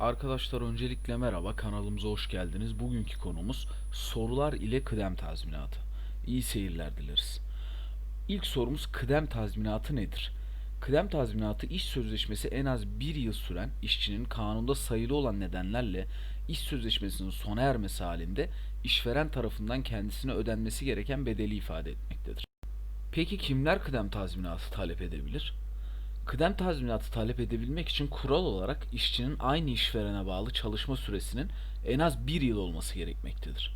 Arkadaşlar öncelikle merhaba kanalımıza hoş geldiniz. Bugünkü konumuz sorular ile kıdem tazminatı. İyi seyirler dileriz. İlk sorumuz kıdem tazminatı nedir? Kıdem tazminatı iş sözleşmesi en az bir yıl süren işçinin kanunda sayılı olan nedenlerle iş sözleşmesinin sona ermesi halinde işveren tarafından kendisine ödenmesi gereken bedeli ifade etmektedir. Peki kimler kıdem tazminatı talep edebilir? Kıdem tazminatı talep edebilmek için kural olarak işçinin aynı işverene bağlı çalışma süresinin en az bir yıl olması gerekmektedir.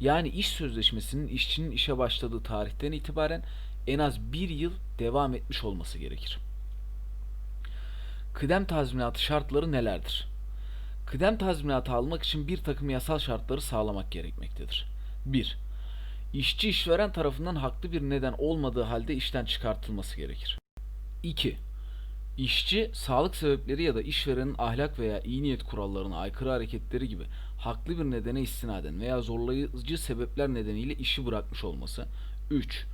Yani iş sözleşmesinin işçinin işe başladığı tarihten itibaren en az bir yıl devam etmiş olması gerekir. Kıdem tazminatı şartları nelerdir? Kıdem tazminatı almak için bir takım yasal şartları sağlamak gerekmektedir. 1. İşçi işveren tarafından haklı bir neden olmadığı halde işten çıkartılması gerekir. 2. İşçi, sağlık sebepleri ya da işverenin ahlak veya iyi niyet kurallarına aykırı hareketleri gibi haklı bir nedene istinaden veya zorlayıcı sebepler nedeniyle işi bırakmış olması. 3.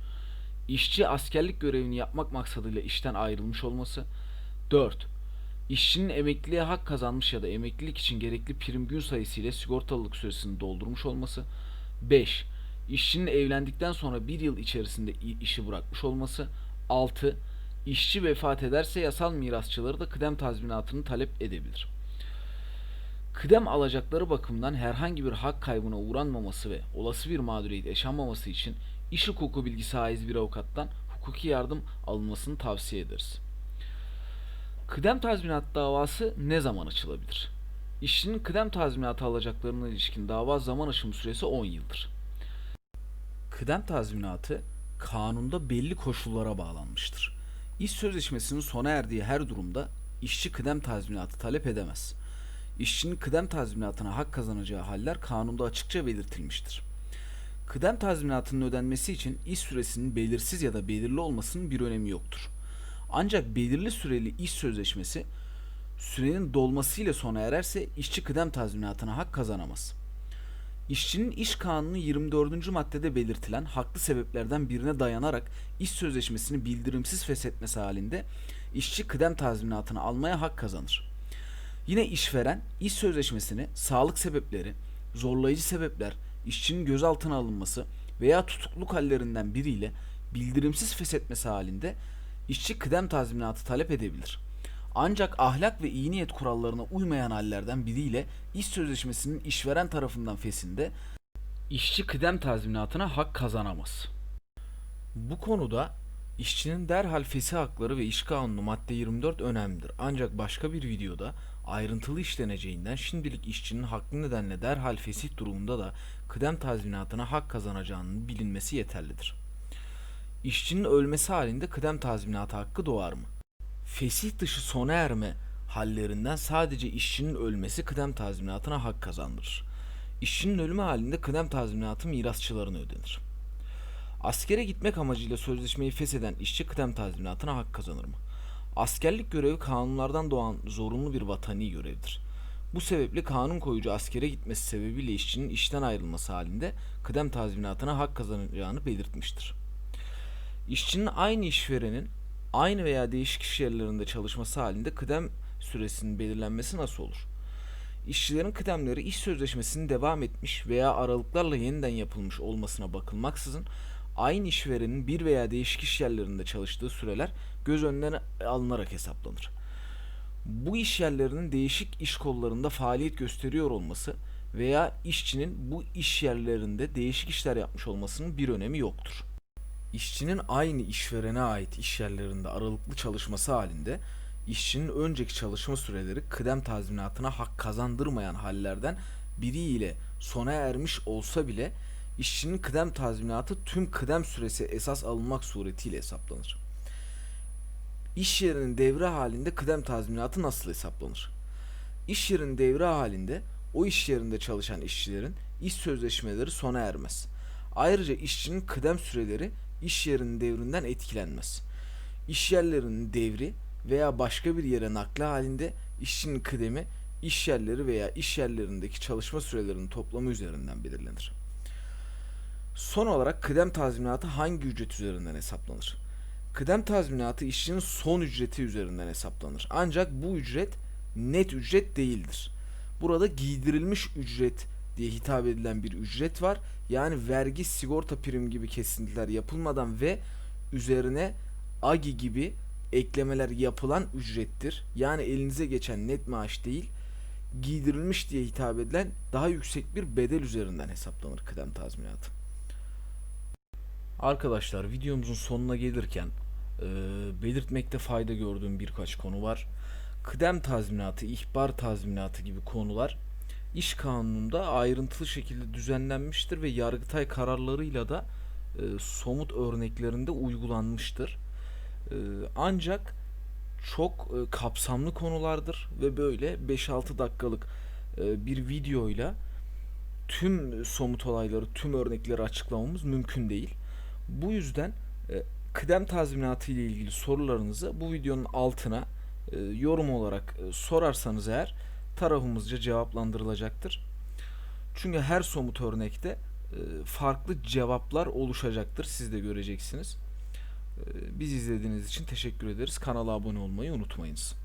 İşçi askerlik görevini yapmak maksadıyla işten ayrılmış olması. 4. İşçinin emekliliğe hak kazanmış ya da emeklilik için gerekli prim gün sayısı ile sigortalılık süresini doldurmuş olması. 5. İşçinin evlendikten sonra bir yıl içerisinde işi bırakmış olması. 6. İşçi vefat ederse yasal mirasçıları da kıdem tazminatını talep edebilir. Kıdem alacakları bakımından herhangi bir hak kaybına uğranmaması ve olası bir mağduriyet yaşanmaması için iş hukuku bilgisi haiz bir avukattan hukuki yardım alınmasını tavsiye ederiz. Kıdem tazminat davası ne zaman açılabilir? İşçinin kıdem tazminatı alacaklarına ilişkin dava zaman aşımı süresi 10 yıldır. Kıdem tazminatı kanunda belli koşullara bağlanmıştır. İş sözleşmesinin sona erdiği her durumda işçi kıdem tazminatı talep edemez. İşçinin kıdem tazminatına hak kazanacağı haller kanunda açıkça belirtilmiştir. Kıdem tazminatının ödenmesi için iş süresinin belirsiz ya da belirli olmasının bir önemi yoktur. Ancak belirli süreli iş sözleşmesi sürenin dolmasıyla sona ererse işçi kıdem tazminatına hak kazanamaz. İşçinin iş kanunu 24. maddede belirtilen haklı sebeplerden birine dayanarak iş sözleşmesini bildirimsiz feshetmesi halinde işçi kıdem tazminatını almaya hak kazanır. Yine işveren iş sözleşmesini sağlık sebepleri, zorlayıcı sebepler, işçinin gözaltına alınması veya tutukluk hallerinden biriyle bildirimsiz feshetmesi halinde işçi kıdem tazminatı talep edebilir. Ancak ahlak ve iyi niyet kurallarına uymayan hallerden biriyle iş sözleşmesinin işveren tarafından fesinde işçi kıdem tazminatına hak kazanamaz. Bu konuda işçinin derhal fesih hakları ve iş kanunu madde 24 önemlidir. Ancak başka bir videoda ayrıntılı işleneceğinden şimdilik işçinin haklı nedenle derhal fesih durumunda da kıdem tazminatına hak kazanacağının bilinmesi yeterlidir. İşçinin ölmesi halinde kıdem tazminatı hakkı doğar mı? Fesih dışı sona erme hallerinden sadece işçinin ölmesi kıdem tazminatına hak kazandırır. İşçinin ölümü halinde kıdem tazminatı mirasçılarına ödenir. Askere gitmek amacıyla sözleşmeyi fesheden işçi kıdem tazminatına hak kazanır mı? Askerlik görevi kanunlardan doğan zorunlu bir vatani görevdir. Bu sebeple kanun koyucu askere gitmesi sebebiyle işçinin işten ayrılması halinde kıdem tazminatına hak kazanacağını belirtmiştir. İşçinin aynı işverenin aynı veya değişik iş yerlerinde çalışması halinde kıdem süresinin belirlenmesi nasıl olur? İşçilerin kıdemleri iş sözleşmesinin devam etmiş veya aralıklarla yeniden yapılmış olmasına bakılmaksızın aynı işverenin bir veya değişik iş yerlerinde çalıştığı süreler göz önüne alınarak hesaplanır. Bu iş yerlerinin değişik iş kollarında faaliyet gösteriyor olması veya işçinin bu iş yerlerinde değişik işler yapmış olmasının bir önemi yoktur. İşçinin aynı işverene ait iş yerlerinde aralıklı çalışması halinde işçinin önceki çalışma süreleri kıdem tazminatına hak kazandırmayan hallerden biriyle sona ermiş olsa bile işçinin kıdem tazminatı tüm kıdem süresi esas alınmak suretiyle hesaplanır. İş yerinin devre halinde kıdem tazminatı nasıl hesaplanır? İş yerinin devre halinde o iş yerinde çalışan işçilerin iş sözleşmeleri sona ermez. Ayrıca işçinin kıdem süreleri iş yerinin devrinden etkilenmez. İş yerlerinin devri veya başka bir yere nakli halinde işçinin kıdemi iş yerleri veya iş yerlerindeki çalışma sürelerinin toplamı üzerinden belirlenir. Son olarak kıdem tazminatı hangi ücret üzerinden hesaplanır? Kıdem tazminatı işçinin son ücreti üzerinden hesaplanır. Ancak bu ücret net ücret değildir. Burada giydirilmiş ücret diye hitap edilen bir ücret var. Yani vergi, sigorta prim gibi kesintiler yapılmadan ve üzerine AGI gibi eklemeler yapılan ücrettir. Yani elinize geçen net maaş değil, giydirilmiş diye hitap edilen daha yüksek bir bedel üzerinden hesaplanır kıdem tazminatı. Arkadaşlar videomuzun sonuna gelirken e, belirtmekte fayda gördüğüm birkaç konu var. Kıdem tazminatı, ihbar tazminatı gibi konular iş kanununda ayrıntılı şekilde düzenlenmiştir ve Yargıtay kararlarıyla da e, somut örneklerinde uygulanmıştır. E, ancak çok e, kapsamlı konulardır ve böyle 5-6 dakikalık e, bir videoyla tüm somut olayları, tüm örnekleri açıklamamız mümkün değil. Bu yüzden e, kıdem tazminatı ile ilgili sorularınızı bu videonun altına e, yorum olarak e, sorarsanız eğer tarafımızca cevaplandırılacaktır. Çünkü her somut örnekte e, farklı cevaplar oluşacaktır. Siz de göreceksiniz. E, Biz izlediğiniz için teşekkür ederiz. Kanala abone olmayı unutmayınız.